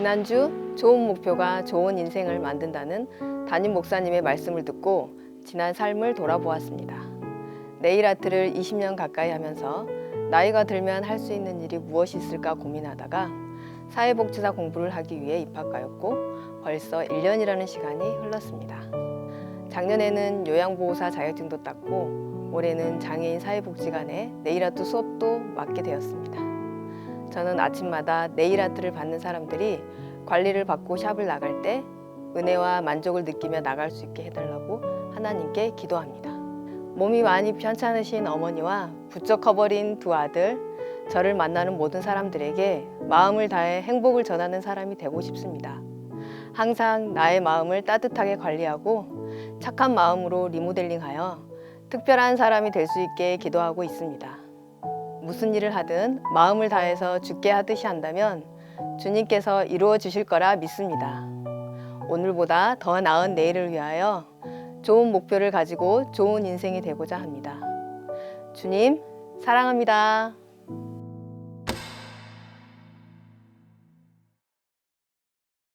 지난주 좋은 목표가 좋은 인생을 만든다는 담임 목사님의 말씀을 듣고 지난 삶을 돌아보았습니다. 네일 아트를 20년 가까이 하면서 나이가 들면 할 수 있는 일이 무엇이 있을까 고민하다가 사회복지사 공부를 하기 위해 입학하였고 벌써 1년이라는 시간이 흘렀습니다. 작년에는 요양보호사 자격증도 땄고 올해는 장애인 사회복지관에 네일 아트 수업도 맡게 되었습니다. 저는 아침마다 네일 아트를 받는 사람들이 관리를 받고 샵을 나갈 때 은혜와 만족을 느끼며 나갈 수 있게 해달라고 하나님께 기도합니다. 몸이 많이 편찮으신 어머니와 부쩍 커버린 두 아들, 저를 만나는 모든 사람들에게 마음을 다해 행복을 전하는 사람이 되고 싶습니다. 항상 나의 마음을 따뜻하게 관리하고 착한 마음으로 리모델링하여 특별한 사람이 될 수 있게 기도하고 있습니다. 무슨 일을 하든 마음을 다해서 죽게 하듯이 한다면 주님께서 이루어 주실 거라 믿습니다. 오늘보다 더 나은 내일을 위하여 좋은 목표를 가지고 좋은 인생이 되고자 합니다. 주님, 사랑합니다.